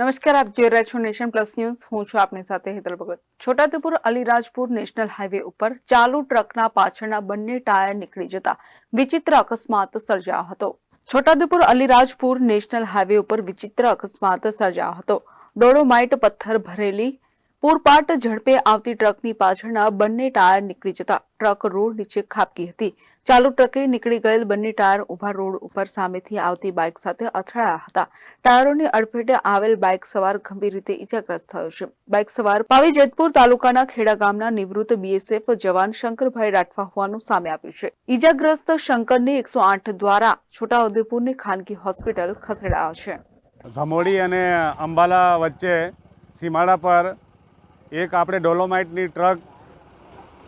નમસ્કાર, આપ જોઈ રહ્યા છો નેશન પ્લસ ન્યૂઝ. હું છું આપની સાથે હેતલ ભગત. છોટાઉદેપુર અલીરાજપુર નેશનલ હાઈવે ઉપર ચાલુ ટ્રકના પાછળના બંને ટાયર નીકળી જતા વિચિત્ર અકસ્માત સર્જાયો હતો. છોટાઉદેપુર અલીરાજપુર નેશનલ હાઈવે ઉપર વિચિત્ર અકસ્માત સર્જાયો હતો. ડોળોમાઇટ પથ્થર ભરેલી પૂરપાટ ઝડપે આવતી ટ્રકની પાછળના બંને ટાયર નીકળી જતા ટ્રક રોડ નીચે ખાબકી હતી. ચાલુ ટ્રકે નીકળી ગયેલ બંને ટાયર ઊભા રોડ ઉપર સામેથી આવતી બાઇક સાથે અથડાયા હતા. ટાયરોની અડફેટે આવેલ બાઇક સવાર ગંભીર રીતે ઇજાગ્રસ્ત થયો છે. બાઇક સવાર પાવી જેતપુર તાલુકાના ખેડા ગામના નિવૃત્ત બીએસએફ જવાન શંકરભાઈ રાઠવા હોવાનું સામે આવ્યું છે. ઇજાગ્રસ્ત શંકરને એકસો આઠ દ્વારા છોટાઉદેપુરની ખાનગી હોસ્પિટલ ખસેડાયો છે. ધમોડી અને અંબાલા વચ્ચે સીમાડા પર એક આપણે ડોલોમાઇટની ટ્રક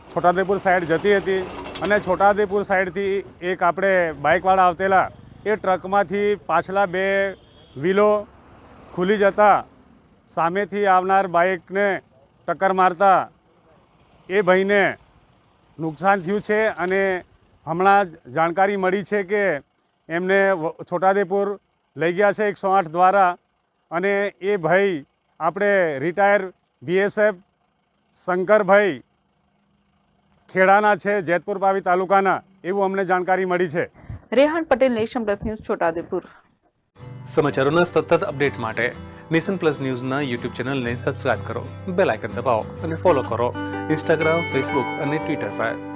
છોટાદેપુર સાઈડ જતી હતી અને છોટાદેપુર સાઈડથી એક આપણે બાઇકવાળા આવતેલા એ ટ્રકમાંથી પાછલા બે વ્હીલો ખુલી જતા સામેથી આવનાર બાઇકને ટક્કર મારતા એ ભાઈને નુકસાન થયું છે અને હમણાં જ જાણકારી મળી છે કે એમને છોટાદેપુર લઈ ગયા છે એકસો આઠ દ્વારા અને એ ભાઈ આપણે રિટાયર બીએસએફ શંકરભાઈ ખેડાના છે જેતપુર પાવી તાલુકાના એવું અમને જાણકારી મળી છે. Rehan Patel nation plus news Chhota Udepur. સમાચારોના સતત અપડેટ માટે નેશન પ્લસ ન્યૂઝના યુટ્યુબ ચેનલને સબસ્ક્રાઇબ કરો બેલ આઇકન દબાવો અને ફોલો કરો. ઇન્સ્ટાગ્રામ ફેસબુક અને ટ્વિટર પર.